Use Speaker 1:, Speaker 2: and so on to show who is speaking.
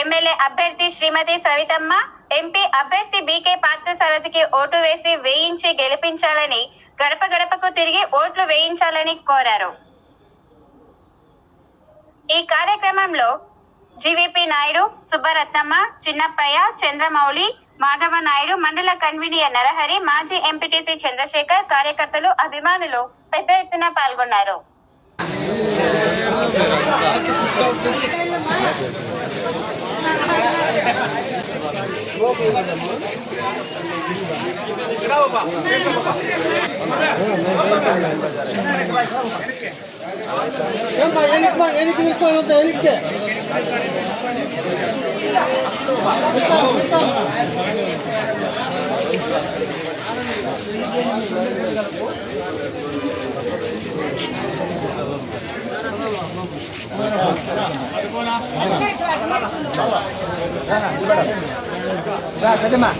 Speaker 1: MLA అభ్యర్థి Shrimati Savitamma MP అభ్యర్థి BK పార్థసారథికి ఓటు వేసి వేయించి గెలిపించాలని గడప గడపకు తిరిగి ఓట్లు వేయించాలని కోరారు. ఈ కార్యక్రమంలో జీవీపీ నాయుడు సుబ్బరత్నమ్మ చిన్నప్పయ్య చంద్రమౌళి మాధవ నాయుడు మండల కన్వీనియర్ నరహరి మాజీ ఎంపీటీసీ చంద్రశేఖర్ కార్యకర్తలు అభిమానులు పెద్ద ఎత్తున పాల్గొన్నారు.
Speaker 2: ஏன்பா எனக்குமா எனக்கு நிற்கணும் அந்த எனக்கு அது போனா 来快点买